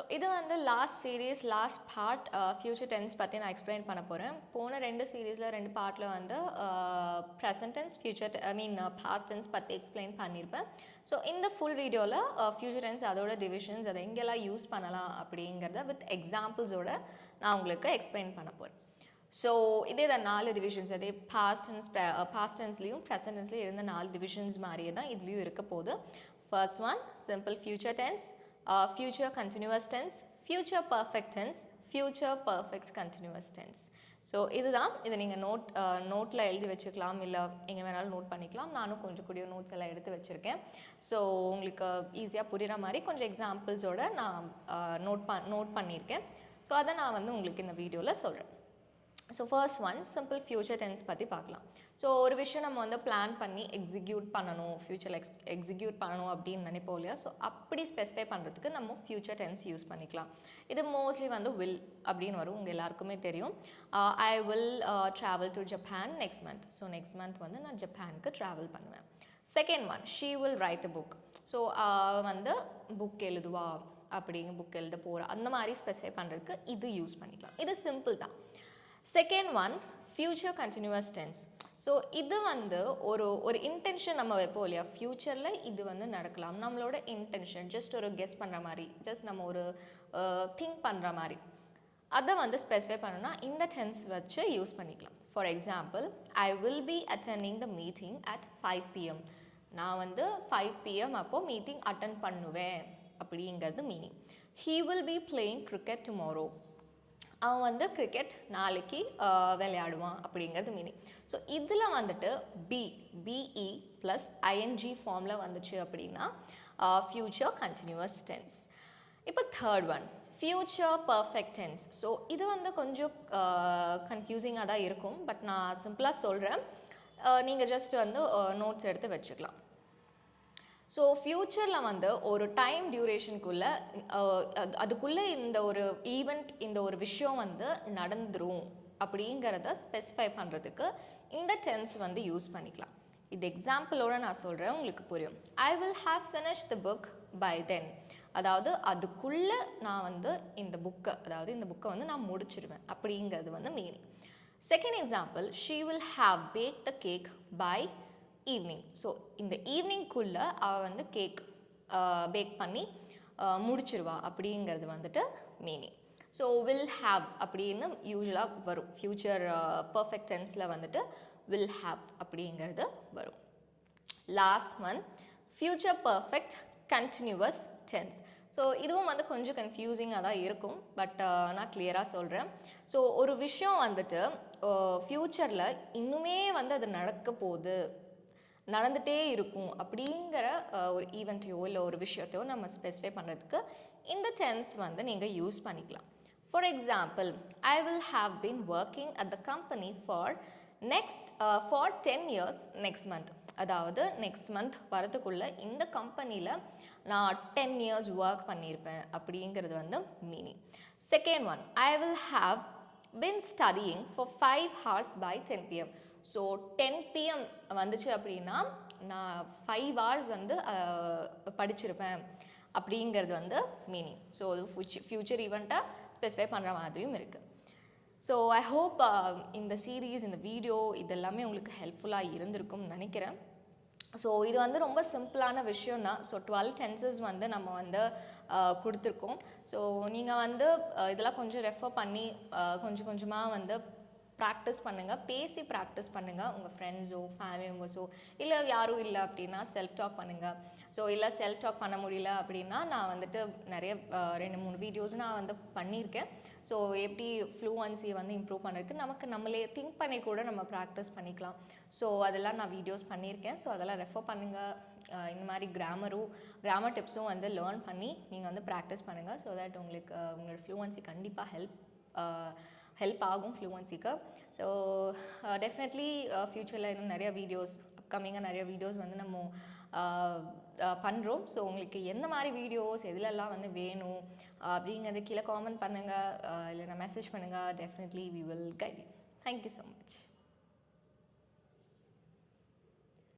So இது வந்து last series last part future tense பற்றி நான் எக்ஸ்பிளைன் பண்ண போகிறேன் போன ரெண்டு சீரீஸில் ரெண்டு பார்ட்டில் வந்து present tense future I mean past tense பற்றி எக்ஸ்பிளைன் பண்ணியிருப்பேன் ஸோ இந்த ஃபுல் வீடியோவில் ஃபியூச்சர் டென்ஸ் அதோட டிவிஷன்ஸ் அதை எங்கெல்லாம் யூஸ் பண்ணலாம் அப்படிங்கிறத வித் எக்ஸாம்பிள்ஸோட நான் உங்களுக்கு எக்ஸ்பிளைன் பண்ண போகிறேன் ஸோ இதே தான் நாலு டிவிஷன்ஸ் அதே பாஸ்ட் டென்ஸ் பாஸ்ட் டென்ஸ்லேயும் ப்ரெசன்ட் டென்ஸ்லேயும் இருந்த நாலு டிவிஷன்ஸ் மாதிரியே தான் இதுலேயும் இருக்க போகுது. First one simple future tense Uh, future continuous tense future perfect tense, future perfect continuous tense. So இதுதான். இதை நீங்கள் நோட் நோட்டில் எழுதி வச்சுக்கலாம். இல்லை எங்கே வேணாலும் நோட் பண்ணிக்கலாம். நானும் கொஞ்சம் கூடிய நோட்ஸ் எல்லாம் எடுத்து வச்சுருக்கேன். ஸோ உங்களுக்கு ஈஸியாக புரிகிற மாதிரி கொஞ்சம் எக்ஸாம்பிள்ஸோடு நான் uh, நோட் ப நோட் பண்ணியிருக்கேன். ஸோ அதை நான் வந்து உங்களுக்கு இந்த வீடியோவில் சொல்கிறேன் so first one simple future tense பற்றி பார்க்கலாம். ஸோ ஒரு விஷயம் நம்ம வந்து பிளான் பண்ணி எக்ஸிக்யூட் பண்ணணும் ஃப்யூச்சர் எக்ஸ் எக்ஸிக்யூட் பண்ணணும் அப்படின்னு நினைப்போம் இல்லையா? ஸோ அப்படி ஸ்பெசிஃபை பண்ணுறதுக்கு நம்ம ஃப்யூச்சர் டென்ஸ் யூஸ் பண்ணிக்கலாம். இது மோஸ்ட்லி வந்து வில் அப்படின்னு வரும். உங்கள் எல்லாருக்குமே தெரியும். I will travel to Japan next month so next month வந்து நான் ஜப்பானுக்கு ட்ராவல் பண்ணுவேன். Second one she will write a book so வந்து புக் எழுதுவா அப்படிங்க புக் எழுத போகிறா அந்த மாதிரி ஸ்பெசிஃபை பண்ணுறதுக்கு இது யூஸ் பண்ணிக்கலாம். இது சிம்பிள் தான். Second one future continuous tense so இது வந்து ஒரு ஒரு இன்டென்ஷன் நம்ம வைப்போம் இல்லையா? ஃப்யூச்சரில் இது வந்து நடக்கலாம். நம்மளோட இன்டென்ஷன் ஜஸ்ட் ஒரு கெஸ் பண்ணுற மாதிரி ஜஸ்ட் நம்ம ஒரு திங்க் பண்ணுற மாதிரி. அதை வந்து ஸ்பெசிஃபை பண்ணணும்னா இந்த டென்ஸ் வச்சு யூஸ் பண்ணிக்கலாம். For example I will be attending the meeting at five PM நான் வந்து ஃபைவ் பிஎம் அப்போது மீட்டிங் அட்டன் பண்ணுவேன் அப்படிங்கிறது meaning he will be playing cricket tomorrow அவன் வந்து கிரிக்கெட் நாளைக்கு விளையாடுவான் அப்படிங்கிறது மீனிங் ஸோ இதில் வந்துட்டு பி பிஇ ப்ளஸ் ஐஎன்ஜி ஃபார்மில் வந்துச்சு அப்படின்னா ஃப்யூச்சர் கண்டினியூவஸ் டென்ஸ் இப்போ third one future perfect tense so இது வந்து கொஞ்சம் கன்ஃபியூசிங்காக தான் இருக்கும். பட் நான் சிம்பிளாக சொல்கிறேன் நீங்கள் ஜஸ்ட் வந்து நோட்ஸ் எடுத்து வச்சுக்கலாம். ஸோ ஃப்யூச்சரில் வந்து ஒரு டைம் டியூரேஷனுக்குள்ளே அதுக்குள்ளே இந்த ஒரு ஈவெண்ட் இந்த ஒரு விஷயம் வந்து நடந்துரும் அப்படிங்கிறத ஸ்பெசிஃபை பண்ணுறதுக்கு இந்த டென்ஸ் வந்து யூஸ் பண்ணிக்கலாம். இது எக்ஸாம்பிளோட நான் சொல்கிறேன் உங்களுக்கு புரியும். I will have finish the book by then அதாவது அதுக்குள்ளே நான் வந்து இந்த புக்கை அதாவது இந்த புக்கை வந்து நான் முடிச்சிடுவேன் அப்படிங்கிறது வந்து meaning second example she will have bake the cake by evening so இந்த ஈவினிங்குள்ளே அவள் வந்து கேக் பேக் பண்ணி முடிச்சிருவா. அப்படிங்கிறது வந்துட்டு மீனிங் ஸோ வில் ஹாவ் அப்படின்னு யூஸ்வலாக வரும். ஃப்யூச்சர் பர்ஃபெக்ட் டென்ஸில் வந்துட்டு வில் ஹாவ் அப்படிங்கிறது வரும். Last month future perfect continuous tense so இதுவும் வந்து கொஞ்சம் கன்ஃபியூசிங்காக தான் இருக்கும். பட் நான் கிளியராக சொல்கிறேன் ஸோ ஒரு விஷயம் வந்துட்டு ஃப்யூச்சரில் இன்னுமே வந்து அது நடக்க போகுது. நடந்துகிட்டே இருக்கும் அப்படிங்கிற ஒரு ஈவெண்ட்டையோ இல்லை ஒரு விஷயத்தையோ நம்ம ஸ்பெசிஃபை பண்ணுறதுக்கு இந்த டென்ஸ் வந்து நீங்கள் யூஸ் பண்ணிக்கலாம். For example I will have been working at the company for next for ten years next month அதாவது நெக்ஸ்ட் மந்த் வரதுக்குள்ளே இந்த கம்பெனியில் நான் டென் இயர்ஸ் ஒர்க் பண்ணியிருப்பேன் அப்படிங்கிறது வந்து meaning second one I will have been studying for five hours by ten PM so ten PM வந்துச்சு அப்படின்னா நான் ஃபைவ் ஹவர்ஸ் வந்து படிச்சிருப்பேன். அப்படிங்கிறது வந்து மீனிங் ஸோ அது ஃபியூச்சர் ஃப்யூச்சர் ஈவெண்ட்டை ஸ்பெசிஃபை பண்ணுற மாதிரியும் இருக்குது ஸோ ஐ ஹோப் இந்த சீரீஸ் இந்த வீடியோ இதெல்லாமே உங்களுக்கு ஹெல்ப்ஃபுல்லாக இருந்திருக்கும்னு நினைக்கிறேன். ஸோ இது வந்து ரொம்ப சிம்பிளான விஷயம் தான் ஸோ டுவெல் டென்சஸ் வந்து நம்ம வந்து கொடுத்துருக்கோம். ஸோ நீங்கள் வந்து இதெல்லாம் கொஞ்சம் ரெஃபர் பண்ணி கொஞ்சம் கொஞ்சமாக வந்து ப்ராக்டிஸ் பண்ணுங்கள் பேசி ப்ராக்டிஸ் பண்ணுங்கள் உங்கள் ஃப்ரெண்ட்ஸோ ஃபேமிலி மெம்பர்ஸோ இல்லை யாரும் இல்லை அப்படின்னா செல்ஃப் டாக் பண்ணுங்கள் ஸோ இல்லை செல்ஃப் டாக் பண்ண முடியல அப்படின்னா நான் வந்துட்டு நிறைய ரெண்டு மூணு வீடியோஸ் நான் வந்து பண்ணியிருக்கேன். ஸோ எப்படி ஃப்ளூவன்சி வந்து இம்ப்ரூவ் பண்ணுறதுக்கு நமக்கு நம்மளே திங்க் பண்ணி கூட நம்ம ப்ராக்டிஸ் பண்ணிக்கலாம். ஸோ அதெல்லாம் நான் வீடியோஸ் பண்ணியிருக்கேன். ஸோ அதெல்லாம் ரெஃபர் பண்ணுங்கள் இந்த மாதிரி கிராமரும் கிராமர் டிப்ஸும் வந்து லேர்ன் பண்ணி நீங்கள் வந்து ப்ராக்டிஸ் பண்ணுங்கள் ஸோ தட் உங்களுக்கு உங்களோட ஃப்ளூவன்சி கண்டிப்பாக ஹெல்ப் ஹெல்ப் ஆகும் ஃப்ளூவன்சிக்கு ஸோ டெஃபினெட்லி ஃப்யூச்சரில் இன்னும் நிறைய வீடியோஸ் அப்கமிங்காக நிறைய வீடியோஸ் வந்து நம்ம uh, uh, பண்ணுறோம் ஸோ உங்களுக்கு எந்த மாதிரி வீடியோஸ் எதுலெல்லாம் வந்து வேணும் uh, அப்படிங்கிறத கீழே காமெண்ட் பண்ணுங்கள் இல்லைனா மெசேஜ் பண்ணுங்கள் definitely we will guide you thank you so much